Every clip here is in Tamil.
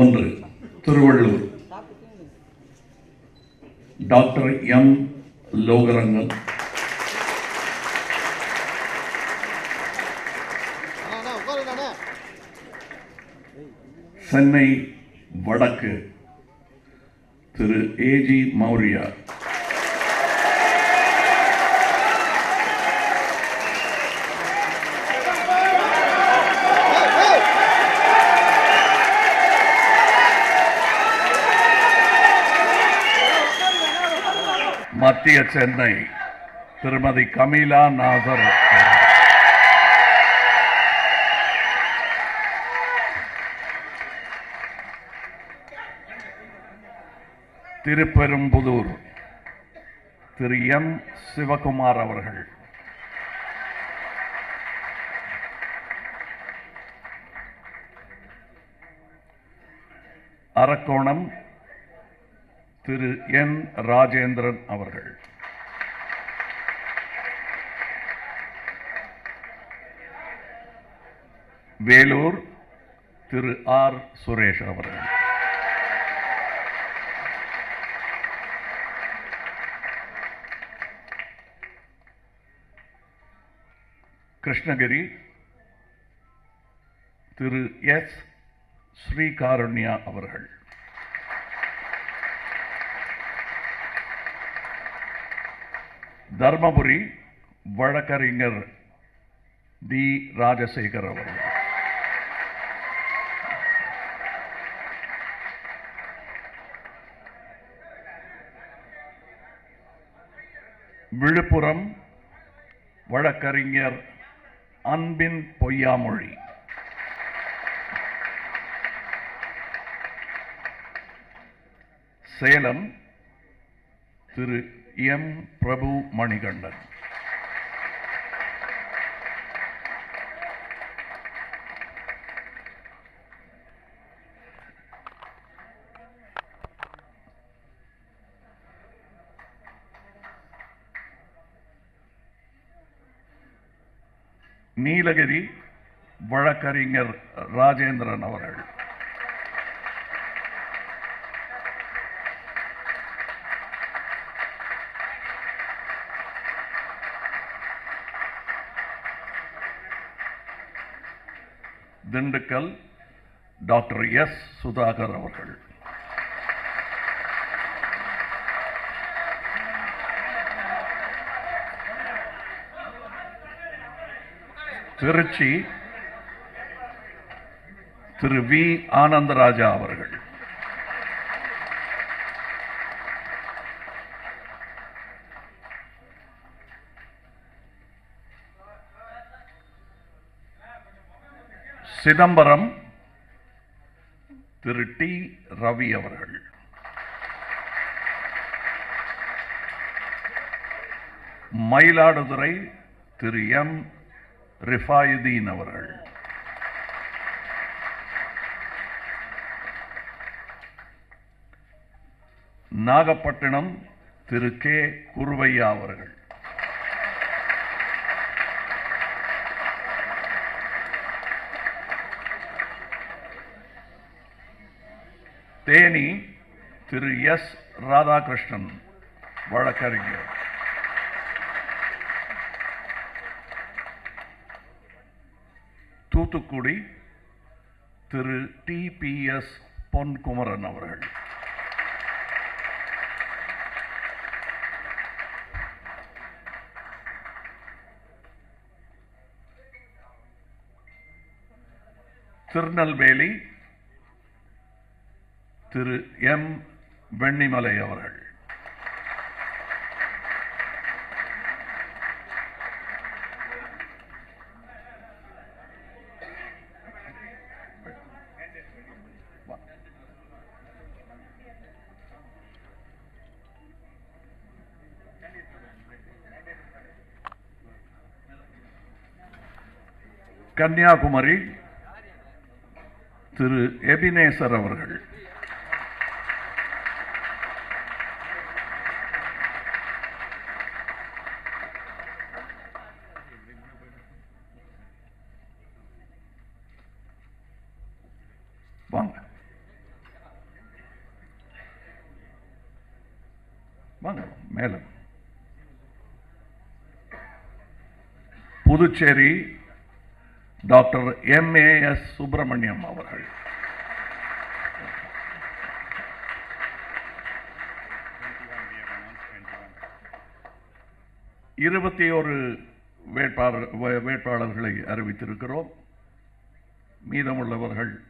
ஒன்று திருவள்ளூர். Doctor M. லோகரங்கன். சென்னை வடக்கு திரு. ஏஜி மௌரியா மத்திய சென்னை திருமதி கமீலா நாசர் திருப்பெரும்புதூர் திரு எம். சிவகுமார் அவர்கள். அரக்கோணம் திரு என் ராஜேந்திரன் அவர்கள். வேலூர் திரு ஆர் சுரேஷ் அவர்கள். கிருஷ்ணகிரி திரு எஸ் ஸ்ரீகாருண்யா அவர்கள். தர்மபுரி வழக்கறிஞர் டி. ராஜசேகர் அவர்கள். விழுப்புரம் வழக்கறிஞர் அன்பின் பொய்யாமொழி. சேலம் திரு எம். பிரபு மணிகண்டன். நீலகிரி வழக்கறிஞர் ராஜேந்திரன் அவர்கள். Dindigul doctor S. சுதாகர் அவர்கள். திருச்சி திரு வி. ஆனந்தராஜா அவர்கள். சிதம்பரம் திரு டி. ரவி அவர்கள். மயிலாடுதுறை திரு எம். ரிஃபாயுதீன் அவர்கள். நாகப்பட்டினம் திரு கே. குருவையா அவர்கள். தேனி திரு எஸ். ராதாகிருஷ்ணன் வழக்கறிஞர். Thoothukudi Thiru T. P. S. Ponkumaran அவர்கள். திருநெல்வேலி திரு எம். வெண்ணிமலை அவர்கள். கன்னியாகுமரி திரு எபினேசர் அவர்கள் வாங்க வாங்க மேல Puducherry doctor M. A. S. Subramaniam அவர்கள். இருபத்தி ஒரு வேட்பாளர் வேட்பாளர்களை அறிவித்திருக்கிறோம். மீதமுள்ளவர்கள்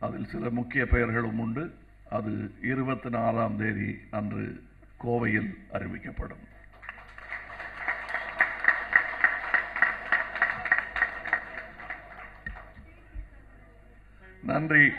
அதில் சில முக்கிய பெயர்களும் உண்டு. அது இருபத்தி நாலாம் தேதி அன்று கோவையில் அறிவிக்கப்படும். நன்றி.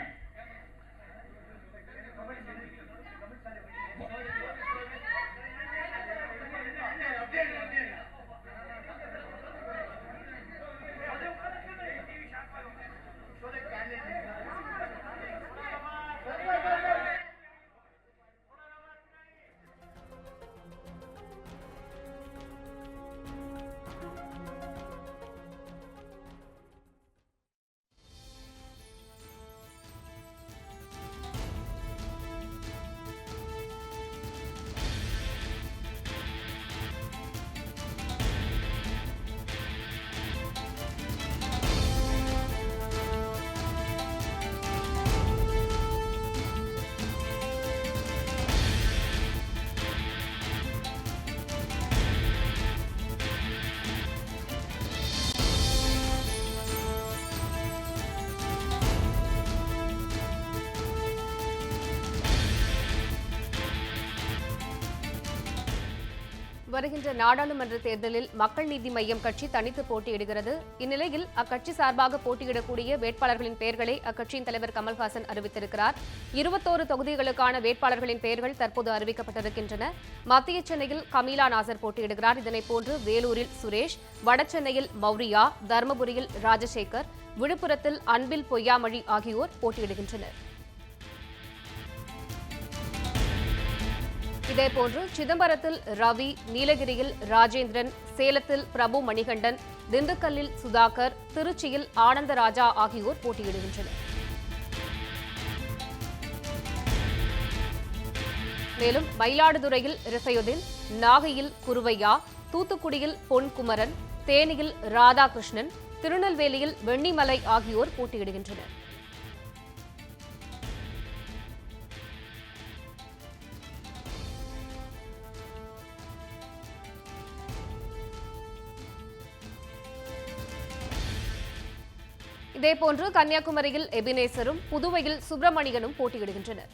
வருகின்ற நாடாளுமன்ற தேர்தலில் மக்கள் நீதி மய்யம் கட்சி தனித்து போட்டியிடுகிறது. இந்நிலையில் அக்கட்சி சார்பாக போட்டியிடக்கூடிய வேட்பாளர்களின் பெயர்களை அக்கட்சியின் தலைவர் கமல்ஹாசன் அறிவித்திருக்கிறார். இருபத்தோரு தொகுதிகளுக்கான வேட்பாளர்களின் பெயர்கள் தற்போது அறிவிக்கப்பட்டிருக்கின்றன. மத்திய சென்னையில் கமீலா நாசர் போட்டியிடுகிறார். இதனைப் போன்று வேலூரில் சுரேஷ் வடசென்னையில் மௌரியா தருமபுரியில் ராஜசேகர் விழுப்புரத்தில் அன்பில் பொய்யாமொழி ஆகியோர் போட்டியிடுகின்றனர். இதேபோன்று சிதம்பரத்தில் ரவி நீலகிரியில் ராஜேந்திரன் சேலத்தில் பிரபு மணிகண்டன் திண்டுக்கல்லில் சுதாகர் திருச்சியில் ஆனந்தராஜா ஆகியோர் போட்டியிடுகின்றனர். மேலும் மயிலாடுதுறையில் ரிஃபையுதீன் நாகையில் குருவையா தூத்துக்குடியில் பொன்குமரன் தேனியில் ராதாகிருஷ்ணன் திருநெல்வேலியில் வெண்ணிமலை ஆகியோர் போட்டியிடுகின்றனர். இதேபோன்று கன்னியாகுமரியில் எபினேசரும் புதுவையில் சுப்பிரமணியனும் போட்டியிடுகின்றனர்.